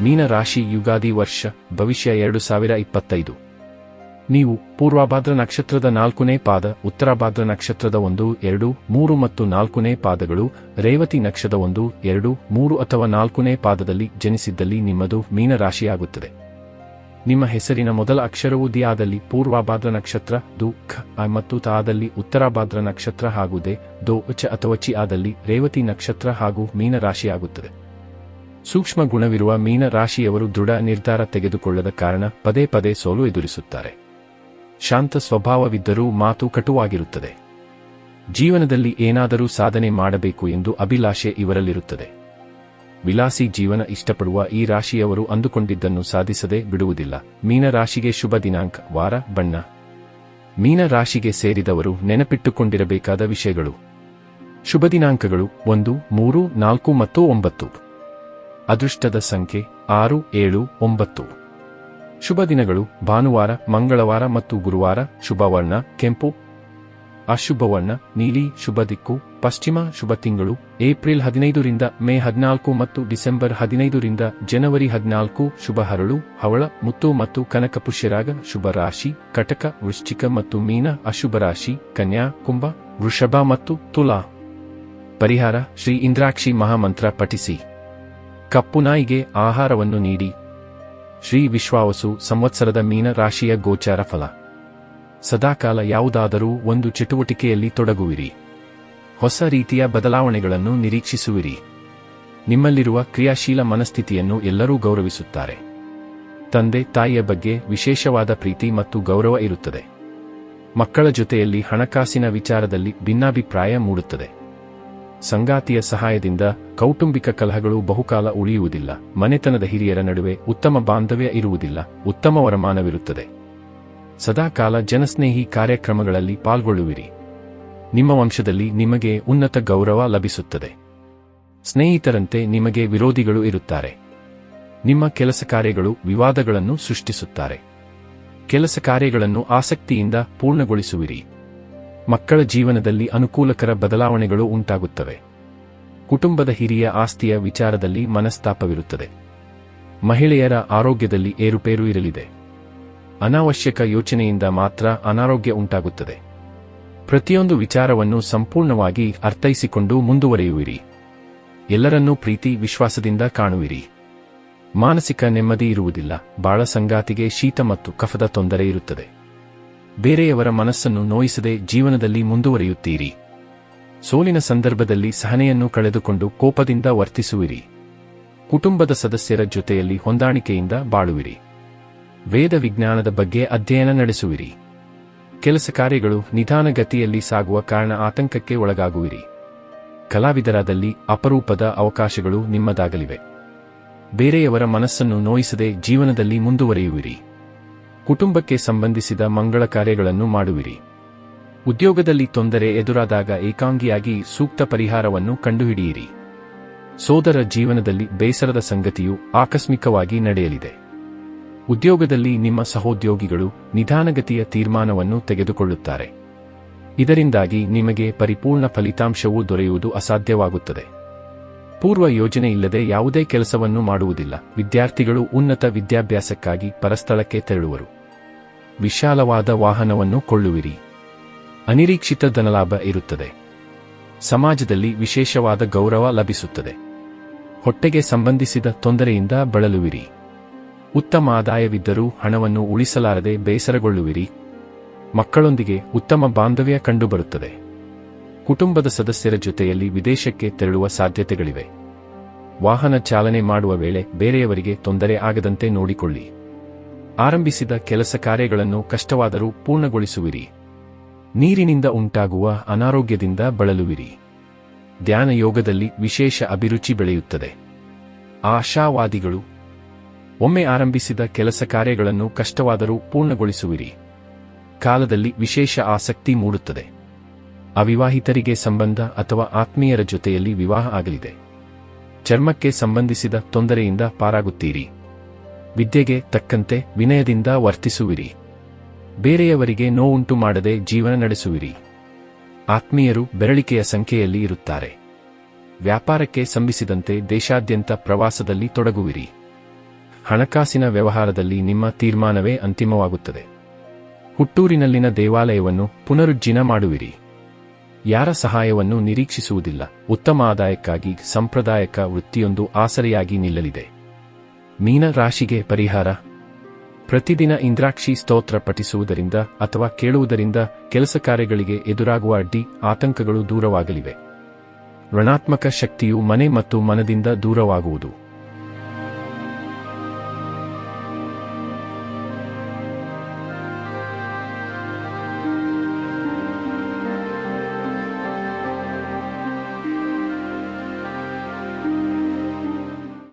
ಮೀನ ರಾಶಿ ಯುಗಾದಿ ವರ್ಷ, ಭವಿಷ್ಯ ಎರಡು ಸಾವಿರ ಇಪ್ಪತ್ತೈದು. ನೀವು ಪೂರ್ವಾಭಾದ್ರ ನಕ್ಷತ್ರದ ನಾಲ್ಕನೇ ಪಾದ, ಉತ್ತರಾಭಾದ್ರ ನಕ್ಷತ್ರದ ಒಂದು, ಎರಡು, ಮೂರು ಮತ್ತು ನಾಲ್ಕನೇ ಪಾದಗಳು, ರೇವತಿ ನಕ್ಷದ ಒಂದು, ಎರಡು, ಮೂರು ಅಥವಾ ನಾಲ್ಕನೇ ಪಾದದಲ್ಲಿ ಜನಿಸಿದ್ದಲ್ಲಿ ನಿಮ್ಮದು ಮೀನರಾಶಿಯಾಗುತ್ತದೆ. ನಿಮ್ಮ ಹೆಸರಿನ ಮೊದಲ ಅಕ್ಷರವು ದಿ ಆದಲ್ಲಿ ಪೂರ್ವಭಾದ್ರ ನಕ್ಷತ್ರ, ದು, ಖ ಮತ್ತು ತಾದಲ್ಲಿ ಉತ್ತರಾಭಾದ್ರ ನಕ್ಷತ್ರ ಹಾಗೂ ದೆ, ದೋ ಅಥವಾ ಚಿ ಆದಲ್ಲಿ ರೇವತಿ ನಕ್ಷತ್ರ ಹಾಗೂ ಮೀನರಾಶಿಯಾಗುತ್ತದೆ. ಸೂಕ್ಷ್ಮ ಗುಣವಿರುವ ಮೀನ ರಾಶಿಯವರು ದೃಢ ನಿರ್ಧಾರ ತೆಗೆದುಕೊಳ್ಳದ ಕಾರಣ ಪದೇ ಪದೇ ಸೋಲು ಎದುರಿಸುತ್ತಾರೆ. ಶಾಂತ ಸ್ವಭಾವವಿದ್ದರೂ ಮಾತು ಕಟುವಾಗಿರುತ್ತದೆ. ಜೀವನದಲ್ಲಿ ಏನಾದರೂ ಸಾಧನೆ ಮಾಡಬೇಕು ಎಂದು ಅಭಿಲಾಷೆ ಇವರಲ್ಲಿರುತ್ತದೆ. ವಿಲಾಸಿ ಜೀವನ ಇಷ್ಟಪಡುವ ಈ ರಾಶಿಯವರು ಅಂದುಕೊಂಡಿದ್ದನ್ನು ಸಾಧಿಸದೆ ಬಿಡುವುದಿಲ್ಲ. ಮೀನ ರಾಶಿಗೆ ಶುಭ ದಿನಾಂಕ, ವಾರ, ಬಣ್ಣ. ಮೀನ ರಾಶಿಗೆ ಸೇರಿದವರು ನೆನಪಿಟ್ಟುಕೊಂಡಿರಬೇಕಾದ ವಿಷಯಗಳು. ಶುಭ ದಿನಾಂಕಗಳು ಒಂದು, ಮೂರು, ನಾಲ್ಕು ಮತ್ತು ಒಂಬತ್ತು. ಅದೃಷ್ಟದ ಸಂಖ್ಯೆ ಆರು, ಏಳು, ಒಂಬತ್ತು. ಶುಭ ದಿನಗಳು. ಭಾನುವಾರ, ಮಂಗಳವಾರ ಮತ್ತು ಗುರುವಾರ ಶುಭವರ್ಣ. ಕೆಂಪು. ಅಶುಭವರ್ಣ. ನೀಲಿ, ಶುಭ ದಿಕ್ಕು. ಪಶ್ಚಿಮ, ಶುಭ ತಿಂಗಳು. ಏಪ್ರಿಲ್ ಹದಿನೈದರಿಂದ ಮೇ ಹದಿನಾಲ್ಕು ಮತ್ತು ಡಿಸೆಂಬರ್ ಹದಿನೈದರಿಂದ ಜನವರಿ ಹದಿನಾಲ್ಕು ಶುಭ ಹರಳು, ಹವಳ, ಮುತ್ತು ಮತ್ತು ಕನಕ ಪುಷ್ಯರಾಗ ಶುಭ ರಾಶಿ, ಕಟಕ, ವೃಶ್ಚಿಕ ಮತ್ತು ಮೀನ ಅಶುಭ ರಾಶಿ, ಕನ್ಯಾ, ಕುಂಭ, ವೃಷಭ ಮತ್ತು ತುಲಾ. ಪರಿಹಾರ. ಶ್ರೀ ಇಂದ್ರಾಕ್ಷಿ ಮಹಾಮಂತ್ರ ಪಠಿಸಿ. ಕಪ್ಪು ನಾಯಿಗೆ ಆಹಾರವನ್ನು ನೀಡಿ. ಶ್ರೀ ವಿಶ್ವಾವಸು ಸಂವತ್ಸರದ ಮೀನ ರಾಶಿಯ ಗೋಚಾರ ಫಲ. ಸದಾಕಾಲ ಯಾವುದಾದರೂ ಒಂದು ಚಟುವಟಿಕೆಯಲ್ಲಿ ತೊಡಗುವಿರಿ. ಹೊಸ ರೀತಿಯ ಬದಲಾವಣೆಗಳನ್ನು ನಿರೀಕ್ಷಿಸುವಿರಿ. ನಿಮ್ಮಲ್ಲಿರುವ ಕ್ರಿಯಾಶೀಲ ಮನಸ್ಥಿತಿಯನ್ನು ಎಲ್ಲರೂ ಗೌರವಿಸುತ್ತಾರೆ. ತಂದೆ ತಾಯಿಯ ಬಗ್ಗೆ ವಿಶೇಷವಾದ ಪ್ರೀತಿ ಮತ್ತು ಗೌರವ ಇರುತ್ತದೆ. ಮಕ್ಕಳ ಜೊತೆಯಲ್ಲಿ ಹಣಕಾಸಿನ ವಿಚಾರದಲ್ಲಿ ಭಿನ್ನಾಭಿಪ್ರಾಯ ಮೂಡುತ್ತದೆ. ಸಂಗಾತಿಯ ಸಹಾಯದಿಂದ ಕೌಟುಂಬಿಕ ಕಲಹಗಳು ಬಹುಕಾಲ ಉಳಿಯುವುದಿಲ್ಲ. ಮನೆತನದ ಹಿರಿಯರ ನಡುವೆ ಉತ್ತಮ ಬಾಂಧವ್ಯ ಇರುವುದಿಲ್ಲ. ಉತ್ತಮ ವರಮಾನವಿರುತ್ತದೆ. ಸದಾಕಾಲ ಜನಸ್ನೇಹಿ ಕಾರ್ಯಕ್ರಮಗಳಲ್ಲಿ ಪಾಲ್ಗೊಳ್ಳುವಿರಿ. ನಿಮ್ಮ ವಂಶದಲ್ಲಿ ನಿಮಗೆ ಉನ್ನತ ಗೌರವ ಲಭಿಸುತ್ತದೆ. ಸ್ನೇಹಿತರಂತೆ ನಿಮಗೆ ವಿರೋಧಿಗಳು ಇರುತ್ತಾರೆ. ನಿಮ್ಮ ಕೆಲಸ ಕಾರ್ಯಗಳು ವಿವಾದಗಳನ್ನು ಸೃಷ್ಟಿಸುತ್ತಾರೆ. ಕೆಲಸ ಕಾರ್ಯಗಳನ್ನು ಆಸಕ್ತಿಯಿಂದ ಪೂರ್ಣಗೊಳಿಸುವಿರಿ. ಮಕ್ಕಳ ಜೀವನದಲ್ಲಿ ಅನುಕೂಲಕರ ಬದಲಾವಣೆಗಳು ಉಂಟಾಗುತ್ತವೆ. ಕುಟುಂಬದ ಹಿರಿಯ ಆಸ್ತಿಯ ವಿಚಾರದಲ್ಲಿ ಮನಸ್ತಾಪವಿರುತ್ತದೆ. ಮಹಿಳೆಯರ ಆರೋಗ್ಯದಲ್ಲಿ ಏರುಪೇರು ಇರಲಿದೆ. ಅನಾವಶ್ಯಕ ಯೋಚನೆಯಿಂದ ಮಾತ್ರ ಅನಾರೋಗ್ಯ ಉಂಟಾಗುತ್ತದೆ. ಪ್ರತಿಯೊಂದು ವಿಚಾರವನ್ನು ಸಂಪೂರ್ಣವಾಗಿ ಅರ್ಥೈಸಿಕೊಂಡು ಮುಂದುವರೆಯುವಿರಿ. ಎಲ್ಲರನ್ನೂ ಪ್ರೀತಿ, ವಿಶ್ವಾಸದಿಂದ ಕಾಣುವಿರಿ. ಮಾನಸಿಕ ನೆಮ್ಮದಿ ಇರುವುದಿಲ್ಲ. ಬಾಳ ಸಂಗಾತಿಗೆ ಶೀತ ಮತ್ತು ಕಫದ ತೊಂದರೆ ಇರುತ್ತದೆ. ಬೇರೆಯವರ ಮನಸ್ಸನ್ನು ನೋಯಿಸದೆ ಜೀವನದಲ್ಲಿ ಮುಂದುವರಿಯುತ್ತೀರಿ. ಸೋಲಿನ ಸಂದರ್ಭದಲ್ಲಿ ಸಹನೆಯನ್ನು ಕಳೆದುಕೊಂಡು ಕೋಪದಿಂದ ವರ್ತಿಸುವಿರಿ. ಕುಟುಂಬದ ಸದಸ್ಯರ ಜೊತೆಯಲ್ಲಿ ಹೊಂದಾಣಿಕೆಯಿಂದ ಬಾಳುವಿರಿ. ವೇದ ವಿಜ್ಞಾನದ ಬಗ್ಗೆ ಅಧ್ಯಯನ ನಡೆಸುವಿರಿ. ಕೆಲಸ ಕಾರ್ಯಗಳು ನಿಧಾನಗತಿಯಲ್ಲಿ ಸಾಗುವ ಕಾರಣ ಆತಂಕಕ್ಕೆ ಒಳಗಾಗುವಿರಿ. ಕಲಾವಿದರಾದಲ್ಲಿ ಅಪರೂಪದ ಅವಕಾಶಗಳು ನಿಮ್ಮದಾಗಲಿವೆ. ಬೇರೆಯವರ ಮನಸ್ಸನ್ನು ನೋಯಿಸದೆ ಜೀವನದಲ್ಲಿ ಮುಂದುವರಿಯುವಿರಿ. ಕುಟುಂಬಕ್ಕೆ ಸಂಬಂಧಿಸಿದ ಮಂಗಳ ಕಾರ್ಯಗಳನ್ನು ಮಾಡುವಿರಿ. ಉದ್ಯೋಗದಲ್ಲಿ ತೊಂದರೆ ಎದುರಾದಾಗ ಏಕಾಂಗಿಯಾಗಿ ಸೂಕ್ತ ಪರಿಹಾರವನ್ನು ಕಂಡುಹಿಡಿಯಿರಿ. ಸೋದರ ಜೀವನದಲ್ಲಿ ಬೇಸರದ ಸಂಗತಿಯು ಆಕಸ್ಮಿಕವಾಗಿ ನಡೆಯಲಿದೆ. ಉದ್ಯೋಗದಲ್ಲಿ ನಿಮ್ಮ ಸಹೋದ್ಯೋಗಿಗಳು ನಿಧಾನಗತಿಯ ತೀರ್ಮಾನವನ್ನು ತೆಗೆದುಕೊಳ್ಳುತ್ತಾರೆ. ಇದರಿಂದಾಗಿ ನಿಮಗೆ ಪರಿಪೂರ್ಣ ಫಲಿತಾಂಶವು ದೊರೆಯುವುದು ಅಸಾಧ್ಯವಾಗುತ್ತದೆ. ಪೂರ್ವ ಯೋಜನೆ ಇಲ್ಲದೆ ಯಾವುದೇ ಕೆಲಸವನ್ನು ಮಾಡುವುದಿಲ್ಲ. ವಿದ್ಯಾರ್ಥಿಗಳು ಉನ್ನತ ವಿದ್ಯಾಭ್ಯಾಸಕ್ಕಾಗಿ ಪರಸ್ಥಳಕ್ಕೆ ತೆರಳುವರು. ವಿಶಾಲವಾದ ವಾಹನವನ್ನು ಕೊಳ್ಳುವಿರಿ. ಅನಿರೀಕ್ಷಿತ ಧನಲಾಭ ಇರುತ್ತದೆ. ಸಮಾಜದಲ್ಲಿ ವಿಶೇಷವಾದ ಗೌರವ ಲಭಿಸುತ್ತದೆ. ಹೊಟ್ಟೆಗೆ ಸಂಬಂಧಿಸಿದ ತೊಂದರೆಯಿಂದ ಬಳಲುವಿರಿ. ಉತ್ತಮ ಆದಾಯವಿದ್ದರೂ ಹಣವನ್ನು ಉಳಿಸಲಾರದೆ ಬೇಸರಗೊಳ್ಳುವಿರಿ. ಮಕ್ಕಳೊಂದಿಗೆ ಉತ್ತಮ ಬಾಂಧವ್ಯ ಕಂಡುಬರುತ್ತದೆ. ಕುಟುಂಬದ ಸದಸ್ಯರ ಜೊತೆಯಲ್ಲಿ ವಿದೇಶಕ್ಕೆ ತೆರಳುವ ಸಾಧ್ಯತೆಗಳಿವೆ. ವಾಹನ ಚಾಲನೆ ಮಾಡುವ ವೇಳೆ ಬೇರೆಯವರಿಗೆ ತೊಂದರೆ ಆಗದಂತೆ ನೋಡಿಕೊಳ್ಳಿ. ಆರಂಭಿಸಿದ ಕೆಲಸ ಕಾರ್ಯಗಳನ್ನು ಕಷ್ಟವಾದರೂ ಪೂರ್ಣಗೊಳಿಸುವಿರಿ. ನೀರಿನಿಂದ ಉಂಟಾಗುವ ಅನಾರೋಗ್ಯದಿಂದ ಬಳಲುವಿರಿ. ಧ್ಯಾನ ಯೋಗದಲ್ಲಿ ವಿಶೇಷ ಅಭಿರುಚಿ ಬೆಳೆಯುತ್ತದೆ. ಆಶಾವಾದಿಗಳು, ಒಮ್ಮೆ ಆರಂಭಿಸಿದ ಕೆಲಸ ಕಾರ್ಯಗಳನ್ನು ಕಷ್ಟವಾದರೂ ಪೂರ್ಣಗೊಳಿಸುವಿರಿ. ಕಾಲದಲ್ಲಿ ವಿಶೇಷ ಆಸಕ್ತಿ ಮೂಡುತ್ತದೆ. ಅವಿವಾಹಿತರಿಗೆ ಸಂಬಂಧ ಅಥವಾ ಆತ್ಮೀಯರ ಜೊತೆಯಲ್ಲಿ ವಿವಾಹ ಆಗಲಿದೆ. ಚರ್ಮಕ್ಕೆ ಸಂಬಂಧಿಸಿದ ತೊಂದರೆಯಿಂದ ಪಾರಾಗುತ್ತೀರಿ. ವಿದ್ಯೆಗೆ ತಕ್ಕಂತೆ ವಿನಯದಿಂದ ವರ್ತಿಸುವಿರಿ. ಬೇರೆಯವರಿಗೆ ನೋವುಂಟು ಮಾಡದೆ ಜೀವನ ನಡೆಸುವಿರಿ. ಆತ್ಮೀಯರು ಬೆರಳಿಕೆಯ ಸಂಖ್ಯೆಯಲ್ಲಿ ಇರುತ್ತಾರೆ. ವ್ಯಾಪಾರಕ್ಕೆ ಸಂಬಿಸಿದಂತೆ ದೇಶಾದ್ಯಂತ ಪ್ರವಾಸದಲ್ಲಿ ತೊಡಗುವಿರಿ. ಹಣಕಾಸಿನ ವ್ಯವಹಾರದಲ್ಲಿ ನಿಮ್ಮ ತೀರ್ಮಾನವೇ ಅಂತಿಮವಾಗುತ್ತದೆ. ಹುಟ್ಟೂರಿನಲ್ಲಿನ ದೇವಾಲಯವನ್ನು ಪುನರುಜ್ಜೀನ ಮಾಡುವಿರಿ. ಯಾರ ಸಹಾಯವನ್ನು ನಿರೀಕ್ಷಿಸುವುದಿಲ್ಲ, ಉತ್ತಮ ಆದಾಯಕ್ಕಾಗಿ, ಸಂಪ್ರದಾಯಕ ವೃತ್ತಿಯೊಂದು ಆಸರೆಯಾಗಿ ನಿಲ್ಲಲಿದೆ. ಮೀನ ರಾಶಿಗೆ ಪರಿಹಾರ. ಪ್ರತಿದಿನ ಇಂದ್ರಾಕ್ಷಿ ಸ್ತೋತ್ರ ಪಠಿಸುವುದರಿಂದ ಅಥವಾ ಕೇಳುವುದರಿಂದ ಕೆಲಸ ಕಾರ್ಯಗಳಿಗೆ ಎದುರಾಗುವ ಅಡ್ಡಿ, ಆತಂಕಗಳು ದೂರವಾಗಲಿವೆ. ಋಣಾತ್ಮಕ ಶಕ್ತಿಯು ಮನೆ ಮತ್ತು ಮನದಿಂದ ದೂರವಾಗುವುದು.